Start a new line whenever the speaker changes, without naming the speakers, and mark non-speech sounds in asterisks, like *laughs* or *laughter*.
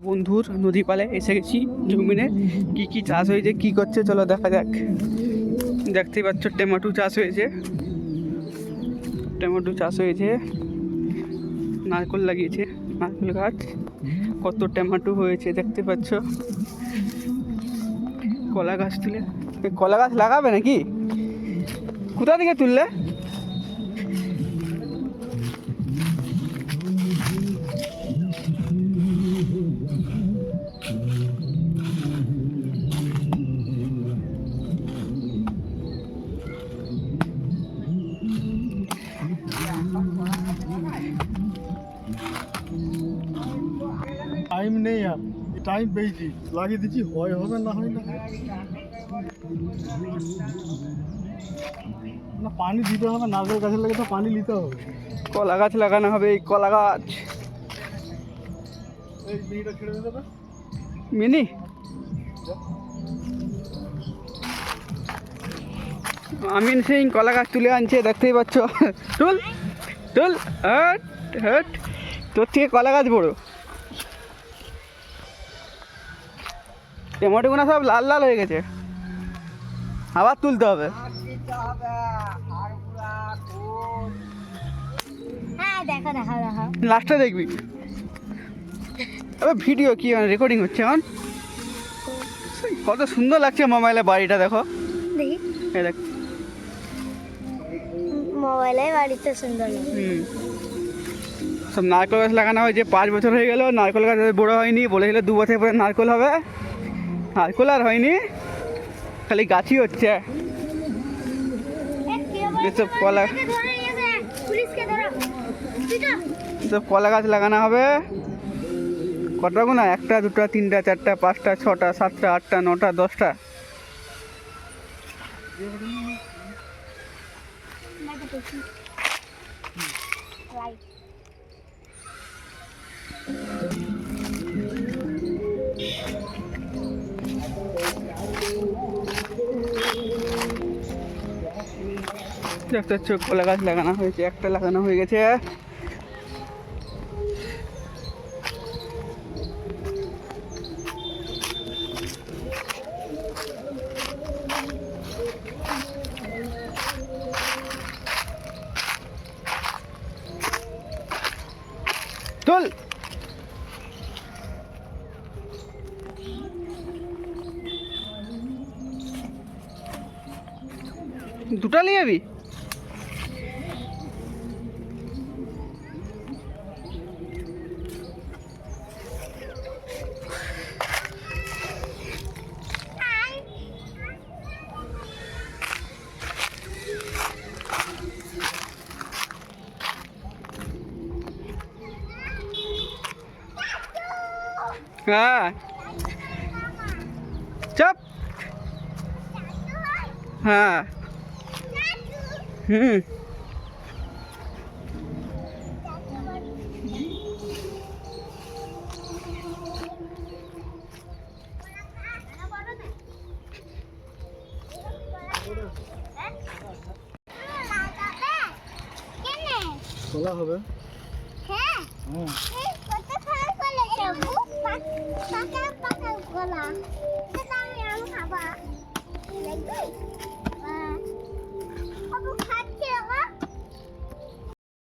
বন্ধুর নদী পালে এসে গেছি জমিনে। কি কি চাষ হয়েছে, কি করছে, চলো দেখা যাক। দেখতেই পাচ্ছ, টমেটো চাষ হয়েছে। টমেটো চাষ হয়েছে। নারকল লাগিয়েছে, নারকল গাছ। কত টমেটো হয়েছে, দেখতে পাচ্ছ। কলা গাছ তুলে কলা গাছ লাগাবে নাকি? কোথা থেকে তুললে?
টাইম নেই আর টাইম পেয়েছি লাগিয়ে দিচ্ছি হয় হবে না হয় না। না পানি দিতে হবে নারকেল গাছের লাগে তো পানি নিতে হবে।
কলা গাছ লাগানো হবে এই কলা গাছ। মিনি? আমিন সিং কলা গাছ তুলে আনছে দেখতেই পাচ্ছ। *laughs* তুল তুল হট হট। তোর থেকে কলা গাছ বড়। টমেটোগুলো সব লাল লাল হয়ে গেছে। আবার তুলতে হবে।
হ্যাঁ
লাস্টে দেখবি। আবার ভিডিও কি রেকর্ডিং হচ্ছে এখন? কত সুন্দর লাগছে মোবাইলে বাড়িটা দেখো।
দেখি।
দেখ।
মোবাইলে বাড়িতে সুন্দর
হুম। সব নারকেল গাছ লাগানো হয়েছে পাঁচ বছর হয়ে গেল নারকেল গাছ বড় হয়নি বলেছিল দু বছর পরে নারকেল হবে। নারকেল আর হয়নি। খালি গাছই হচ্ছে। কলা সব কলা গাছ লাগানো হবে। কটা গুণা? একটা, দুটা, তিনটা, চারটা, পাঁচটা, ছটা, সাতটা, আটটা, নটা, দশটা। দেখতে পাচ্ছ কলা গাছ লাগানো হয়েছে একটা লাগানো হয়ে গেছে। তুল। দুটা নিয়ে যাবি হ্যাঁ চপ হ্যাঁ হুম
তোলা হবে
হ্যাঁ
হ্যাঁ
এই কত ফল 不，把把干把干过来，再打两下吧，来对。